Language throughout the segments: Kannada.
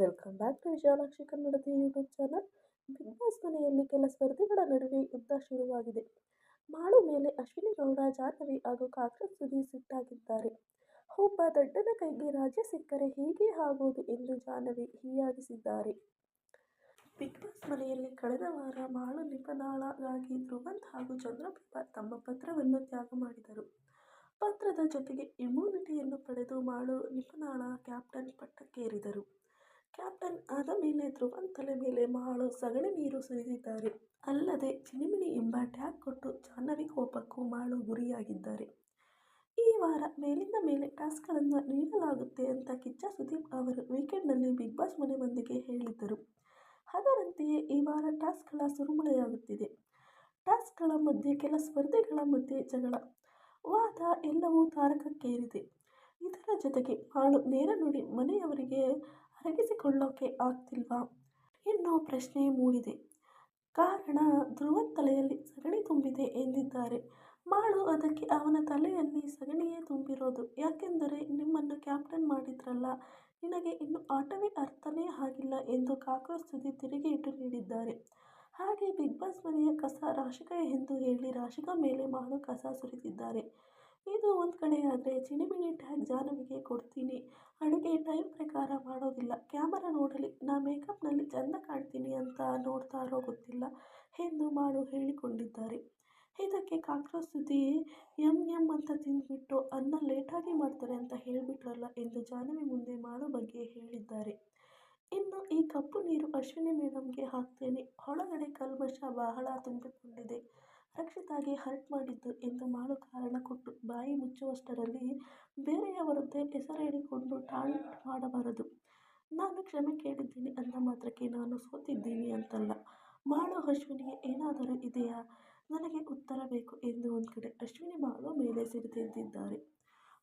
ವೆಲ್ಕಮ್ ಬ್ಯಾಕ್ ಟು ವಿಶಾಲಾಕ್ಷಿ ಕನ್ನಡದ ಯೂಟ್ಯೂಬ್ ಚಾನಲ್ ಬಿಗ್ ಬಾಸ್ ಮನೆಯಲ್ಲಿ ಕೆಲ ಸ್ಪರ್ಧಿಗಳ ನಡುವೆ ಯುದ್ಧ ಶುರುವಾಗಿದೆ. ಮಾಳು ಮೇಲೆ ಅಶ್ವಿನಿ ಗೌಡ, ಜಾಹ್ನವಿ ಹಾಗೂ ಕಾಂಗ್ರೆಸ್ ಸುದಿ ಸಿಟ್ಟಾಗಿದ್ದಾರೆ. ಒಬ್ಬ ದಡ್ಡನ ಕೈಗೆ ರಾಜ್ಯ ಸಿಕ್ಕರೆ ಹೀಗೆ ಆಗೋದು ಎಂದು ಜಾಹ್ನವಿ ಹೀಯಾಗಿಸಿದ್ದಾರೆ. ಬಿಗ್ ಬಾಸ್ ಮನೆಯಲ್ಲಿ ಕಳೆದ ವಾರ ಮಾಳು ನಿಪುಣಳಾಗಿ ಧ್ರುವಂತ್ ಹಾಗೂ ಚಂದ್ರಪ್ರಭಾ ತಮ್ಮ ಪತ್ರವನ್ನು ತ್ಯಾಗ ಮಾಡಿದರು. ಪತ್ರದ ಜೊತೆಗೆ ಇಮ್ಯುನಿಟಿಯನ್ನು ಪಡೆದು ಮಾಳು ನಿಪನಾಳ ಕ್ಯಾಪ್ಟನ್ ಪಟ್ಟಕ್ಕೇರಿದರು. ಕ್ಯಾಪ್ಟನ್ ಆದ ಮೇಲೆ ಧ್ರುವನ್ ತಲೆ ಮೇಲೆ ಮಹಳು ಸಗಣಿ ನೀರು ಸುರಿದಿದ್ದಾರೆ. ಅಲ್ಲದೆ ಚಿನಿಮಿಣಿ ಎಂಬ ಟ್ಯಾಗ್ ಕೊಟ್ಟು ಜಾಹ್ನವಿ ಕೋಪಕ್ಕೂ ಮಾಳು ಗುರಿಯಾಗಿದ್ದಾರೆ. ಈ ವಾರ ಮೇಲಿಂದ ಮೇಲೆ ಟಾಸ್ಕ್ಗಳನ್ನು ನೀಡಲಾಗುತ್ತೆ ಅಂತ ಕಿಚ್ಚ ಸುದೀಪ್ ಅವರು ವೀಕೆಂಡ್ನಲ್ಲಿ ಬಿಗ್ ಬಾಸ್ ಮನೆ ಮಂದಿಗೆ ಹೇಳಿದ್ದರು. ಅದರಂತೆಯೇ ಈ ವಾರ ಟಾಸ್ಕ್ಗಳ ಸುರುಮಳೆಯಾಗುತ್ತಿದೆ. ಟಾಸ್ಕ್ಗಳ ಮಧ್ಯೆ ಕೆಲ ಸ್ಪರ್ಧೆಗಳ ಮಧ್ಯೆ ಜಗಳ. ವಾದ ಎಲ್ಲವೂ ತಾರಕಕ್ಕೇರಿದೆ. ಇದರ ಜೊತೆಗೆ ಮಾಳು ನೇರ ನುಡಿ ಮನೆಯವರಿಗೆ ಅರಗಿಸಿಕೊಳ್ಳೋಕೆ ಆಗ್ತಿಲ್ವಾ? ಎನ್ನುವ ಪ್ರಶ್ನೆ ಮೂಡಿದೆ. ಕಾರಣ ಧ್ರುವನ್ ತಲೆಯಲ್ಲಿ ಸಗಣಿ ತುಂಬಿದೆ ಎಂದಿದ್ದಾರೆ. ಮಾಡು ಅದಕ್ಕೆ ಅವನ ತಲೆಯಲ್ಲಿ ಸಗಣಿಯೇ ತುಂಬಿರೋದು. ಯಾಕೆಂದರೆ ನಿಮ್ಮನ್ನು ಕ್ಯಾಪ್ಟನ್ ಮಾಡಿದ್ರಲ್ಲ, ನಿನಗೆ ಇನ್ನು ಆಟವೇ ಅರ್ಥನೇ ಆಗಿಲ್ಲ ಎಂದು ಕಾಕ್ರೋಚ್ ಸುದ್ದಿ ತಿರುಗೇಟು ನೀಡಿದ್ದಾರೆ. ಹಾಗೆ ಬಿಗ್ ಬಾಸ್ ಮನೆಯ ಕಸ ರಾಶಿಕ ಎಂದು ಹೇಳಿ ರಾಶಿಕಾ ಮೇಲೆ ಮಾಡು ಕಸ ಸುರಿದಿದ್ದಾರೆ. ಇದು ಒಂದು ಕಡೆ ಆದರೆ ಚಿಣಿಮಿಣಿ ಟ್ಯಾಗ್ ಕೊಡ್ತೀನಿ. ಅಡುಗೆ ಟೈಮ್ ಪ್ರಕಾರ ಮಾಡೋದಿಲ್ಲ. ಕ್ಯಾಮರಾ ನೋಡಲಿ, ನಾ ಮೇಕಪ್ನಲ್ಲಿ ಚೆಂದ ಕಾಣ್ತೀನಿ ಅಂತ ನೋಡ್ತಾರೋ ಗೊತ್ತಿಲ್ಲ ಎಂದು ಮಾಳು ಹೇಳಿಕೊಂಡಿದ್ದಾರೆ. ಇದಕ್ಕೆ ಕಾಕ್ರೋಚ್ ಸುದ್ದಿ ಎಂ ಎಂ ಅಂತ ತಿಂದ್ಬಿಟ್ಟು ಅನ್ನ ಲೇಟಾಗಿ ಮಾಡ್ತಾರೆ ಅಂತ ಹೇಳಿಬಿಟ್ರಲ್ಲ ಎಂದು ಜಾಹ್ನವಿ ಮುಂದೆ ಮಾಳು ಬಗ್ಗೆ ಹೇಳಿದ್ದಾರೆ. ಇನ್ನು ಈ ಕಪ್ಪು ನೀರು ಅಶ್ವಿನಿ ಮೇಡಮ್ಗೆ ಹಾಕ್ತೇನೆ. ಒಳಗಡೆ ಕಲ್ಮಶ ಬಹಳ ತುಂಬಿಕೊಂಡಿದೆ. ರಕ್ಷಿತಾಗೆ ಹರ್ಟ್ ಮಾಡಿದ್ದು ಎಂದು ಮಾಳು ಕಾರಣ ಕೊಟ್ಟು ಬಾಯಿ ಮುಚ್ಚುವಷ್ಟರಲ್ಲಿ ಬೇರೆಯವರದ್ದೇ ಹೆಸರು ಹೇಳಿಕೊಂಡು ಟಾಂಟ್ ಮಾಡಬಾರದು. ನಾನು ಕ್ಷಮೆ ಕೇಳಿದ್ದೀನಿ ಅಂದ ಮಾತ್ರಕ್ಕೆ ನಾನು ಸೋತಿದ್ದೀನಿ ಅಂತಲ್ಲ. ಮಾಳು ಅಶ್ವಿನಿಗೆ, ಏನಾದರೂ ಇದೆಯಾ? ನನಗೆ ಉತ್ತರ ಬೇಕು ಎಂದು ಒಂದು ಕಡೆ ಅಶ್ವಿನಿ ಮಾಳು ಮೇಲೆ ಸಿಡಿದೆದ್ದಿದ್ದಾರೆ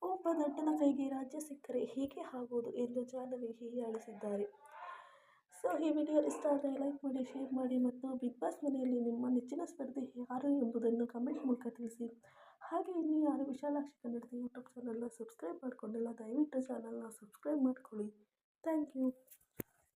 ಒಬ್ಬ ದಡ್ಡನ ಕೈಗೆ ರಾಜ್ಯ ಸಿಕ್ಕರೆ ಹೀಗೆ ಆಗುವುದು ಎಂದು ಜಾಹ್ನವಿ ಹೀಯಾಳಿಸಿದ್ದಾರೆ. ಸೊ ಈ ವಿಡಿಯೋ ಇಷ್ಟ ಆದರೆ ಲೈಕ್ ಮಾಡಿ, ಶೇರ್ ಮಾಡಿ ಮತ್ತು ಬಿಗ್ ಬಾಸ್ ಮನೆಯಲ್ಲಿ ನಿಮ್ಮ ನೆಚ್ಚಿನ ಸ್ಪರ್ಧಿ ಯಾರು ಎಂಬುದನ್ನು ಕಮೆಂಟ್ ಮೂಲಕ ತಿಳಿಸಿ. ಹಾಗೆ ಇನ್ನು ಯಾರು ವಿಶಾಲಾಕ್ಷಿ ಕನ್ನಡದ ಯೂಟ್ಯೂಬ್ ಚಾನಲ್ನ ಸಬ್ಸ್ಕ್ರೈಬ್ ಮಾಡಿಕೊಂಡಿಲ್ಲ, ದಯವಿಟ್ಟು ಚಾನಲ್ನ ಸಬ್ಸ್ಕ್ರೈಬ್ ಮಾಡ್ಕೊಳ್ಳಿ. Thank you